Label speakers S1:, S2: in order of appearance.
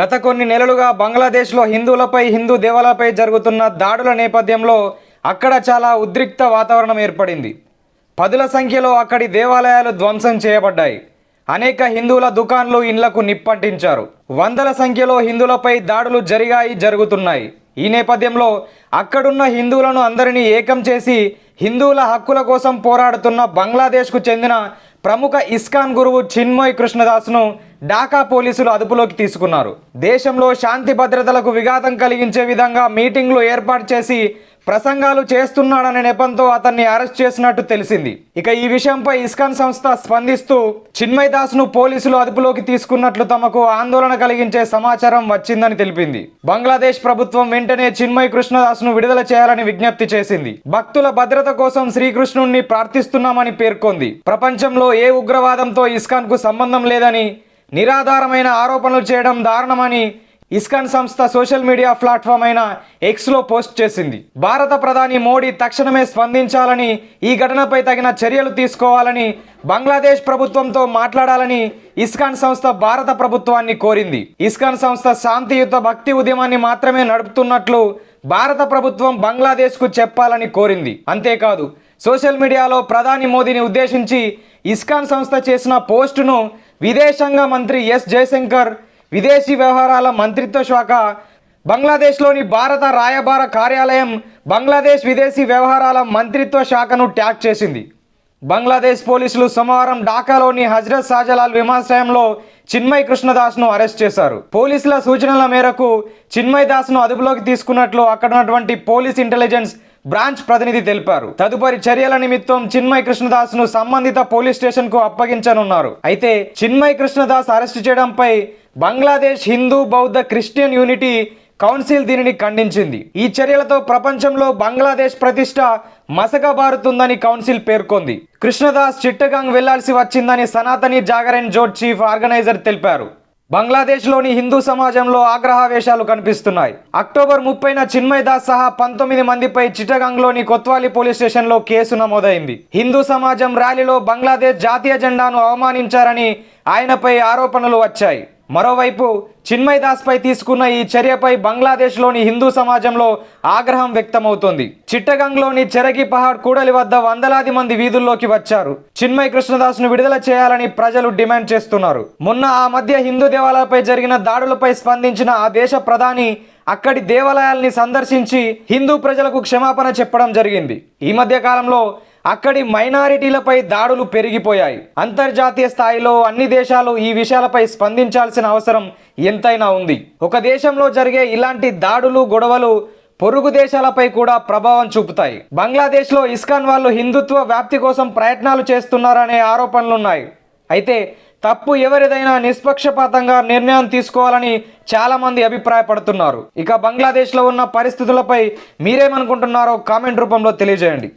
S1: గత కొన్ని నెలలుగా బంగ్లాదేశ్లో హిందువులపై హిందూ దేవాలయాలపై జరుగుతున్న దాడుల నేపథ్యంలో అక్కడ చాలా ఉద్రిక్త వాతావరణం ఏర్పడింది. పదుల సంఖ్యలో అక్కడి దేవాలయాలు ధ్వంసం చేయబడ్డాయి. అనేక హిందువుల దుకాన్లు ఇండ్లకు నిప్పంటించారు. వందల సంఖ్యలో హిందువులపై దాడులు జరిగాయి జరుగుతున్నాయి. ఈ నేపథ్యంలో అక్కడున్న హిందువులను అందరినీ ఏకం చేసి హిందువుల హక్కుల కోసం పోరాడుతున్న బంగ్లాదేశ్కు చెందిన ప్రముఖ ఇస్కాన్ గురువు చిన్మయ్ కృష్ణదాస్ను ఢాకా పోలీసులు అదుపులోకి తీసుకున్నారు. దేశంలో శాంతి భద్రతలకు విఘాతం కలిగించే విధంగా మీటింగ్లు ఏర్పాటు చేసి ప్రసంగాలు చేస్తున్నాడనే నెపంతో అతన్ని అరెస్ట్ చేసినట్టు తెలిసింది. ఇక ఈ విషయంపై ఇస్కాన్ సంస్థ స్పందిస్తూ చిన్మయ్ దాస్ను పోలీసులు అదుపులోకి తీసుకున్నట్లు తమకు ఆందోళన కలిగించే సమాచారం వచ్చిందని తెలిపింది. బంగ్లాదేశ్ ప్రభుత్వం వెంటనే చిన్మయ్ కృష్ణదాస్ను విడుదల చేయాలని విజ్ఞప్తి చేసింది. భక్తుల భద్రత కోసం శ్రీకృష్ణుణ్ణి ప్రార్థిస్తున్నామని పేర్కొంది. ప్రపంచంలో ఏ ఉగ్రవాదంతో ఇస్కాన్కు సంబంధం లేదని నిరాధారమైన ఆరోపణలు చేయడం దారుణమని ఇస్కాన్ సంస్థ సోషల్ మీడియా ప్లాట్ఫామ్ అయిన ఎక్స్లో పోస్ట్ చేసింది. భారత ప్రధాని మోడీ తక్షణమే స్పందించాలని ఈ ఘటనపై తగిన చర్యలు తీసుకోవాలని బంగ్లాదేశ్ ప్రభుత్వంతో మాట్లాడాలని ఇస్కాన్ సంస్థ భారత ప్రభుత్వాన్ని కోరింది. ఇస్కాన్ సంస్థ శాంతియుత భక్తి ఉద్యమాన్ని మాత్రమే నడుపుతున్నట్లు భారత ప్రభుత్వం బంగ్లాదేశ్కు చెప్పాలని కోరింది. అంతేకాదు సోషల్ మీడియాలో ప్రధాని మోదీని ఉద్దేశించి ఇస్కాన్ సంస్థ చేసిన పోస్టును విదేశాంగ మంత్రి ఎస్ జయశంకర్ విదేశీ వ్యవహారాల మంత్రిత్వ శాఖ బంగ్లాదేశ్లోని భారత రాయబార కార్యాలయం బంగ్లాదేశ్ విదేశీ వ్యవహారాల మంత్రిత్వ శాఖను ట్యాగ్ చేసింది. బంగ్లాదేశ్ పోలీసులు సోమవారం ఢాకాలోని హజ్రత్ షాజలాల్ విమానాశ్రయంలో చిన్మయ్ కృష్ణదాస్ను అరెస్ట్ చేశారు. పోలీసుల సూచనల మేరకు చిన్మయ్ దాస్ను అదుపులోకి తీసుకున్నట్లు అక్కడ ఉన్నటువంటి పోలీస్ ఇంటెలిజెన్స్ బ్రాంచ్ ప్రతినిధి తెలిపారు. తదుపరి చర్యల నిమిత్తం చిన్మయ్ కృష్ణదాస్ను సంబంధిత పోలీస్ స్టేషన్కు అప్పగించనున్నారు. అయితే చిన్మయ్ కృష్ణదాస్ అరెస్టు చేయడంపై బంగ్లాదేశ్ హిందూ బౌద్ధ క్రిస్టియన్ యూనిటీ కౌన్సిల్ దీనిని ఖండించింది. ఈ చర్యలతో ప్రపంచంలో బంగ్లాదేశ్ ప్రతిష్ట మసకబారుతుందని కౌన్సిల్ పేర్కొంది. కృష్ణదాస్ చిట్టగాంగ్ వెళ్ళాల్సి వచ్చిందని సనాతని జాగరణ్ జోట్ చీఫ్ ఆర్గనైజర్ తెలిపారు. బంగ్లాదేశ్లోని హిందూ సమాజంలో ఆగ్రహావేశాలు కనిపిస్తున్నాయి. అక్టోబర్ ముప్పైన చిన్మయ్ దాస్ సహా పంతొమ్మిది మందిపై చిటగాంగ్లోని కొత్వాలి పోలీస్ స్టేషన్లో కేసు నమోదైంది. హిందూ సమాజం ర్యాలీలో బంగ్లాదేశ్ జాతీయ జెండాను అవమానించారని ఆయనపై ఆరోపణలు వచ్చాయి. మరోవైపు చిన్మయ్ దాస్పై తీసుకున్న ఈ చర్యపై బంగ్లాదేశ్లోని హిందూ సమాజంలో ఆగ్రహం వ్యక్తమవుతోంది. చిట్టగంగ్లోని చెరగి పహాడ్ కూడలి వద్ద వందలాది మంది వీధుల్లోకి వచ్చారు. చిన్మయ్ కృష్ణదాస్ను విడుదల చేయాలని ప్రజలు డిమాండ్ చేస్తున్నారు. మొన్న ఆ మధ్య హిందూ దేవాలయాలపై జరిగిన దాడులపై స్పందించిన ఆ దేశ ప్రధాని అక్కడి దేవాలయాల్ని సందర్శించి హిందూ ప్రజలకు క్షమాపణ చెప్పడం జరిగింది. ఈ మధ్య కాలంలో అక్కడి మైనారిటీలపై దాడులు పెరిగిపోయాయి. అంతర్జాతీయ స్థాయిలో అన్ని దేశాలు ఈ విషయాలపై స్పందించాల్సిన అవసరం ఎంతైనా ఉంది. ఒక దేశంలో జరిగే ఇలాంటి దాడులు గొడవలు పొరుగు దేశాలపై కూడా ప్రభావం చూపుతాయి. బంగ్లాదేశ్లో ఇస్కాన్ వాళ్ళు హిందుత్వ వ్యాప్తి కోసం ప్రయత్నాలు చేస్తున్నారనే ఆరోపణలున్నాయి. అయితే తప్పు ఎవరిదైనా నిష్పక్షపాతంగా నిర్ణయం తీసుకోవాలని చాలా మంది అభిప్రాయపడుతున్నారు. ఇక బంగ్లాదేశ్లో ఉన్న పరిస్థితులపై మీరేమనుకుంటున్నారో కామెంట్ రూపంలో తెలియజేయండి.